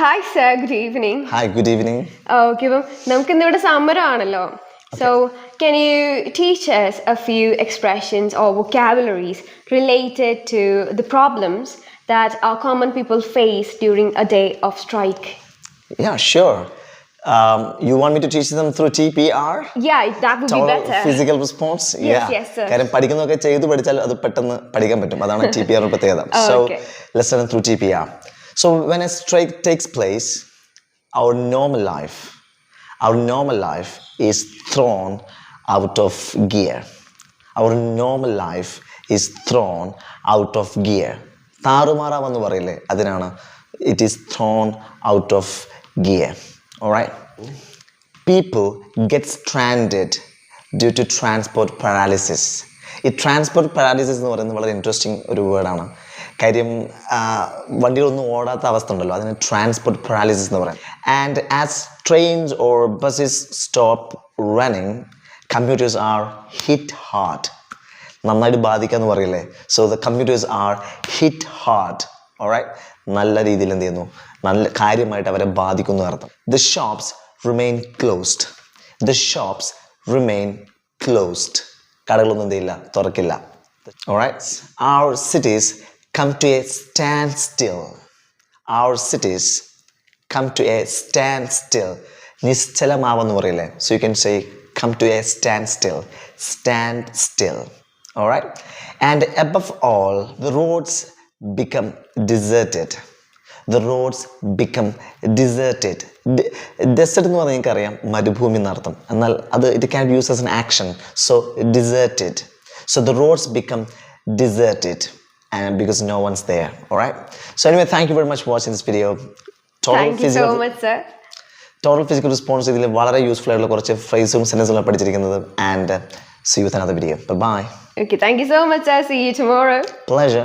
Hi sir good evening hi good evening okay അപ്പം നമുക്ക് ഇന്നിവിടെ സമരമാണല്ലോ so can you teachers a few expressions or vocabularies related to the problems that our common people face during a day of strike. Yeah, sure. Um, you want me to teach them through TPR? Yeah, that would be Total better. Physical response? Yes, yes, sir. കാര്യം പഠിക്കുന്നതൊക്കെ ചെയ്ത് പഠിച്ചാൽ അത് പെട്ടെന്ന് പഠിക്കാൻ പറ്റും അതാണ് T P R പ്രത്യേകത so. Lesson through T P R so when a strike takes place, our normal life our normal life is thrown out of gear our normal life is thrown out of gear താറുമാറാവെന്ന് പറയില്ലേ അതിനാണ് it is thrown out of gear alright people get stranded due to transport paralysis ഈ transport paralysis എന്ന് പറയുന്നത് വളരെ interesting ഒരു വേർഡാണ് കാര്യം വണ്ടികളൊന്നും ഓടാത്ത അവസ്ഥ ഉണ്ടല്ലോ. അതിന് ട്രാൻസ്പോർട്ട് പാരാലിസിസ് എന്ന് പറയും. And as trains or buses stop running computers are hit hard നന്നായിട്ട് ബാധിക്കാന്ന് പറയില്ലേ? So the computers are hit hard alright നല്ല രീതിയിൽ എന്ത് ചെയ്യുന്നു? നല്ല കാര്യമായിട്ട് അവരെ ബാധിക്കുന്നു അർത്ഥം the shops remain closed the shops remain closed കടകളൊന്നും എന്ത് ചെയ്യില്ല? തുറക്കില്ല. Alright our cities come to a standstill our cities come to a standstill നിശ്ചലമാവെന്ന് പറയില്ലേ so you can say come to a standstill standstill alright and above all the roads become deserted the roads become deserted desert എന്ന് പറഞ്ഞാൽ എനിക്കറിയാം മരുഭൂമി എന്നർത്ഥം എന്നാൽ അത് it can use as an action so deserted so the roads become deserted and because no one's there all right so anyway thank you very much for watching this video Total Thank you so physical- much, sir. Total physical response ഇതിൽ വളരെ useful ആയിട്ടുള്ള കുറച്ച് ഫ്രേസും സെന്റൻസുകളും പഠിച്ചിരിക്കുന്നത് and see you another video bye Okay, thank you so much, sir. See you tomorrow. Pleasure